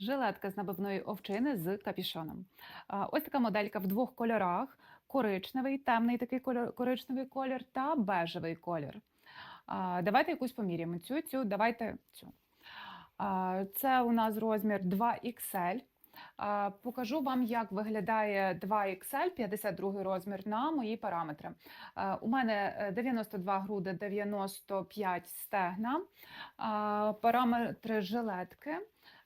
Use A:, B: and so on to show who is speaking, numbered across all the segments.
A: Жилетка з набивної овчини з капішоном. Ось така моделька в двох кольорах: коричневий, темний такий коричневий колір та бежевий колір. Давайте якусь поміряємо. Цю, цю, давайте цю. Це у нас розмір 2XL. Покажу вам, як виглядає 2XL, 52 розмір на мої параметри. Е, У мене е, 92 груди, 95 стегна, параметри жилетки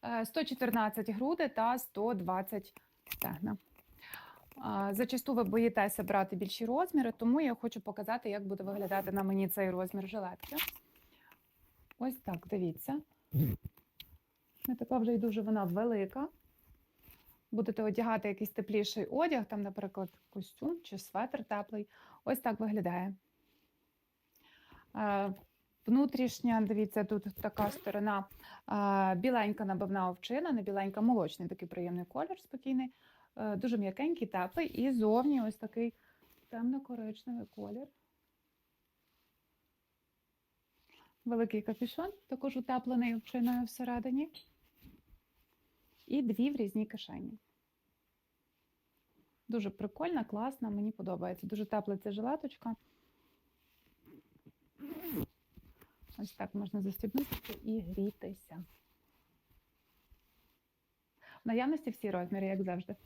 A: е, 114 груди та 120 стегна. Зачасту ви боїтеся брати більші розміри, тому я хочу показати, як буде виглядати на мені цей розмір жилетки. Ось так, дивіться. Не така вже й дуже вона велика. Будете одягати якийсь тепліший одяг, там, наприклад, костюм чи светр теплий. Ось так виглядає. Е, Внутрішня, дивіться, тут така сторона е, біленька набивна овчина, не біленька, молочний такий приємний колір, спокійний, е, дуже м'якенький, теплий. І зовні ось такий темно-коричневий колір. Великий капюшон, також утеплений овчиною всередині. І дві в різній кишені. Дуже прикольна, класна, мені подобається. Дуже тепла ця жилеточка. Ось так можна застібнутися і грітися. В наявності всі розміри, як завжди.